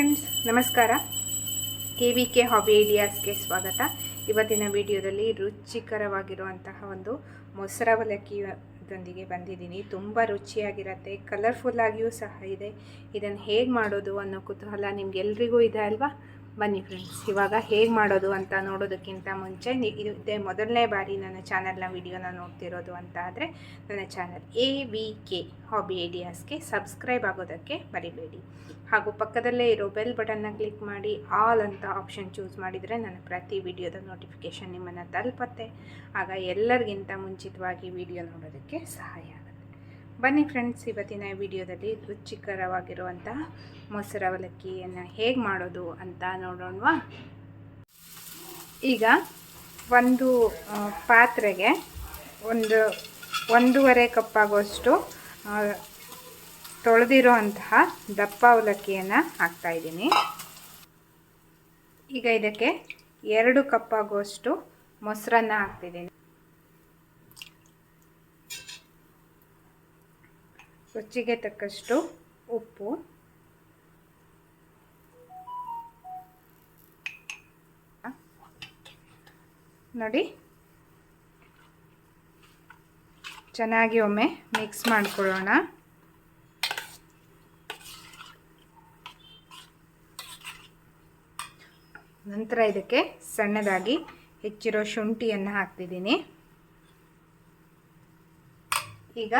ನಮಸ್ಕಾರ. K V K hobby ಐಡಿಯಾಸ್ಗೆ ಸ್ವಾಗತ. ಇವತ್ತಿನ ವಿಡಿಯೋದಲ್ಲಿ ರುಚಿಕರವಾಗಿರುವಂತಹ ಒಂದು ಮೊಸರವಲಕ್ಕಿಯೊಂದಿಗೆ ಬಂದಿದ್ದೀನಿ. ತುಂಬ ರುಚಿಯಾಗಿರುತ್ತೆ ಕಲರ್ಫುಲ್ ಆಗಿಯೂ ಸಹ ಇದೆ. ಇದನ್ನು ಹೇಗೆ ಮಾಡೋದು ಅನ್ನೋ ಕುತೂಹಲ ನಿಮ್ಗೆಲ್ರಿಗೂ ಇದೆ ಅಲ್ವಾ? ಬನ್ನಿ ಫ್ರೆಂಡ್ಸ್ ಇವಾಗ ಹೇಗೆ ಮಾಡೋದು ಅಂತ ನೋಡೋದಕ್ಕಿಂತ ಮುಂಚೆ ಇದು ಮೊದಲನೇ ಬಾರಿ ನನ್ನ ಚಾನಲ್ನ ವಿಡಿಯೋನ ನೋಡ್ತಿರೋದು ಅಂತ ಆದರೆ ನನ್ನ channel A V K hobby ಐಡಿಯಾಸ್ಗೆ subscribe ಆಗೋದಕ್ಕೆ ಮರಿಬೇಡಿ. ಹಾಗೂ ಪಕ್ಕದಲ್ಲೇ ಇರೋ ಬೆಲ್ ಬಟನ್ನ ಕ್ಲಿಕ್ ಮಾಡಿ ಆಲ್ ಅಂತ ಆಪ್ಷನ್ ಚೂಸ್ ಮಾಡಿದರೆ ನನ್ನ ಪ್ರತಿ ವಿಡಿಯೋದ ನೋಟಿಫಿಕೇಷನ್ ನಿಮ್ಮನ್ನು ತಲುಪತ್ತೆ. ಆಗ ಎಲ್ಲರಿಗಿಂತ ಮುಂಚಿತವಾಗಿ ವಿಡಿಯೋ ನೋಡೋದಕ್ಕೆ ಸಹಾಯ ಬನ್ನಿ ಫ್ರೆಂಡ್ಸ್, ಇವತ್ತಿನ ವಿಡಿಯೋದಲ್ಲಿ ರುಚಿಕರವಾಗಿರುವಂತಹ ಮೊಸರು ಅವಲಕ್ಕಿಯನ್ನು ಹೇಗೆ ಮಾಡೋದು ಅಂತ ನೋಡೋಣವಾ? ಈಗ ಒಂದು ಪಾತ್ರೆಗೆ ಒಂದು, ಒಂದೂವರೆ ಕಪ್ಪಾಗುವಷ್ಟು ತೊಳೆದಿರೋ ಅಂತಹ ದಪ್ಪ ಅವಲಕ್ಕಿಯನ್ನು ಹಾಕ್ತಾಯಿದ್ದೀನಿ ಈಗ ಇದಕ್ಕೆ ಎರಡು ಕಪ್ಪಾಗುವಷ್ಟು ಮೊಸರನ್ನು ಹಾಕ್ತಿದ್ದೀನಿ. ರುಚಿಗೆ ತಕ್ಕಷ್ಟು ಉಪ್ಪು. ನೋಡಿ. ಚೆನ್ನಾಗಿ ಒಮ್ಮೆ ಮಿಕ್ಸ್ ಮಾಡ್ಕೊಳ್ಳೋಣ. ನಂತರ ಇದಕ್ಕೆ ಸಣ್ಣದಾಗಿ ಹೆಚ್ಚಿರೋ ಶುಂಠಿಯನ್ನು ಹಾಕ್ತಿದ್ದೀನಿ. ಈಗ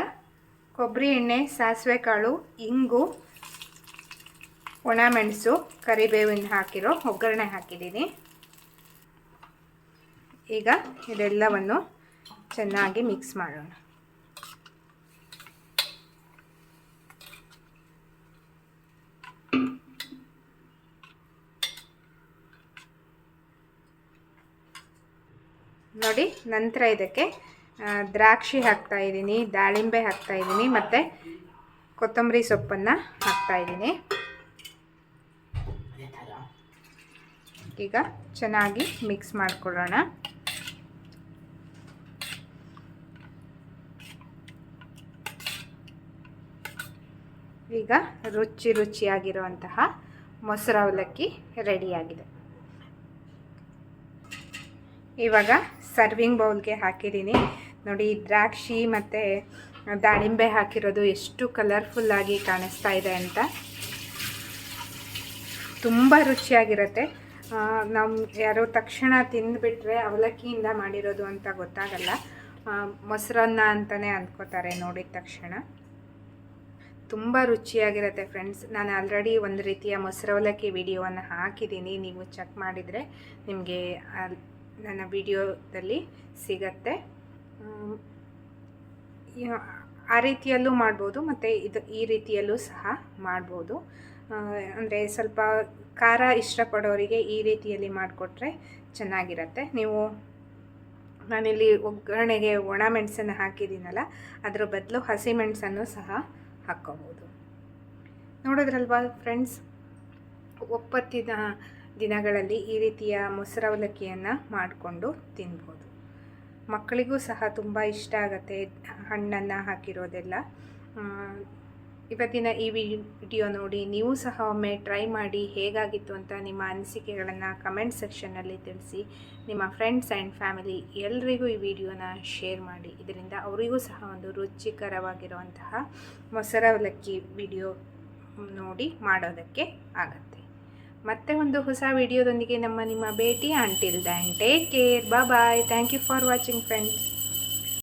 ಕೊಬ್ಬರಿ ಎಣ್ಣೆ ಸಾಸಿವೆ ಕಾಳು ಇಂಗು, ಒಣಮೆಣಸು, ಕರಿಬೇವಿನ ಹಾಕಿರೋ ಒಗ್ಗರಣೆ ಹಾಕಿದ್ದೀನಿ. ಈಗ ಇದೆಲ್ಲವನ್ನು ಚೆನ್ನಾಗಿ ಮಿಕ್ಸ್ ಮಾಡೋಣ. ನೋಡಿ, ನಂತರ ಇದಕ್ಕೆ ದ್ರಾಕ್ಷಿ ಹಾಕ್ತಾ ಇದ್ದೀನಿ, ದಾಳಿಂಬೆ ಹಾಕ್ತಾ ಇದ್ದೀನಿ, ಮತ್ತು ಕೊತ್ತಂಬರಿ ಸೊಪ್ಪನ್ನು ಹಾಕ್ತಾ ಇದ್ದೀನಿ. ಈಗ ಚೆನ್ನಾಗಿ ಮಿಕ್ಸ್ ಮಾಡಿಕೊಳ್ಳೋಣ. ಈಗ ರುಚಿ ರುಚಿಯಾಗಿರುವಂತಹ ಮೊಸರು ಅವಲಕ್ಕಿ ರೆಡಿಯಾಗಿದೆ. ಇವಾಗ ಸರ್ವಿಂಗ್ ಬೌಲ್ಗೆ ಹಾಕಿದ್ದೀನಿ. ನೋಡಿ ದ್ರಾಕ್ಷಿ ಮತ್ತು ದಾಳಿಂಬೆ ಹಾಕಿರೋದು ಎಷ್ಟು ಕಲರ್ಫುಲ್ಲಾಗಿ ಕಾಣಿಸ್ತಾ ಇದೆ ಅಂತ. ತುಂಬ ರುಚಿಯಾಗಿರುತ್ತೆ. ನಮ್ಮ ಯಾರೋ ತಕ್ಷಣ ತಿಂದುಬಿಟ್ರೆ ಅವಲಕ್ಕಿಯಿಂದ ಮಾಡಿರೋದು ಅಂತ ಗೊತ್ತಾಗಲ್ಲ. ಮೊಸರನ್ನ ಅಂತಲೇ ಅಂದ್ಕೋತಾರೆ ನೋಡಿದ ತಕ್ಷಣ. ತುಂಬ ರುಚಿಯಾಗಿರುತ್ತೆ ಫ್ರೆಂಡ್ಸ್. ನಾನು ಆಲ್ರೆಡಿ ಒಂದು ರೀತಿಯ ಮೊಸರವಲಕ್ಕಿ ವಿಡಿಯೋವನ್ನು ಹಾಕಿದ್ದೀನಿ. ನೀವು ಚೆಕ್ ಮಾಡಿದರೆ ನಿಮಗೆ ನನ್ನ ವಿಡಿಯೋದಲ್ಲಿ ಸಿಗತ್ತೆ. ಆ ರೀತಿಯಲ್ಲೂ ಮಾಡ್ಬೋದು, ಮತ್ತು ಇದು ಈ ರೀತಿಯಲ್ಲೂ ಸಹ ಮಾಡ್ಬೋದು. ಅಂದರೆ ಸ್ವಲ್ಪ ಖಾರ ಇಷ್ಟಪಡೋರಿಗೆ ಈ ರೀತಿಯಲ್ಲಿ ಮಾಡಿಕೊಟ್ರೆ ಚೆನ್ನಾಗಿರತ್ತೆ. ನೀವು, ನಾನಿಲ್ಲಿ ಒಗ್ಗರಣೆಗೆ ಒಣ ಮೆಣಸನ್ನು ಹಾಕಿದ್ದೀನಲ್ಲ, ಅದರ ಬದಲು ಹಸಿಮೆಣಸನ್ನು ಸಹ ಹಾಕ್ಕೋಬೋದು. ನೋಡಿದ್ರಲ್ವಾ ಫ್ರೆಂಡ್ಸ್? ಒಪ್ಪತ್ತಿನ ದಿನಗಳಲ್ಲಿ ಈ ರೀತಿಯ ಮೊಸರವಲಕ್ಕಿಯನ್ನು ಮಾಡಿಕೊಂಡು ತಿನ್ಬೋದು. ಮಕ್ಕಳಿಗೂ ಸಹ ತುಂಬ ಇಷ್ಟ ಆಗುತ್ತೆ ಹಣ್ಣನ್ನು ಹಾಕಿರೋದೆಲ್ಲ. ಇವತ್ತಿನ ಈ ವಿಡಿಯೋ ನೋಡಿ ನೀವು ಸಹ ಒಮ್ಮೆ ಟ್ರೈ ಮಾಡಿ ಹೇಗಾಗಿತ್ತು ಅಂತ ನಿಮ್ಮ ಅನಿಸಿಕೆಗಳನ್ನು ಕಮೆಂಟ್ ಸೆಕ್ಷನ್ನಲ್ಲಿ ತಿಳಿಸಿ. ನಿಮ್ಮ ಫ್ರೆಂಡ್ಸ್ ಆ್ಯಂಡ್ ಫ್ಯಾಮಿಲಿ ಎಲ್ರಿಗೂ ಈ ವಿಡಿಯೋನ ಶೇರ್ ಮಾಡಿ. ಇದರಿಂದ ಅವರಿಗೂ ಸಹ ಒಂದು ರುಚಿಕರವಾಗಿರುವಂತಹ ಮೊಸರವಲಕ್ಕಿ ವಿಡಿಯೋ ನೋಡಿ ಮಾಡೋದಕ್ಕೆ ಆಗತ್ತೆ. ಮತ್ತೆ ಒಂದು ಹೊಸ ವಿಡಿಯೋದೊಂದಿಗೆ ನಮ್ಮ ನಿಮ್ಮ ಭೇಟಿ. Until then take care bye bye thank you for watching friends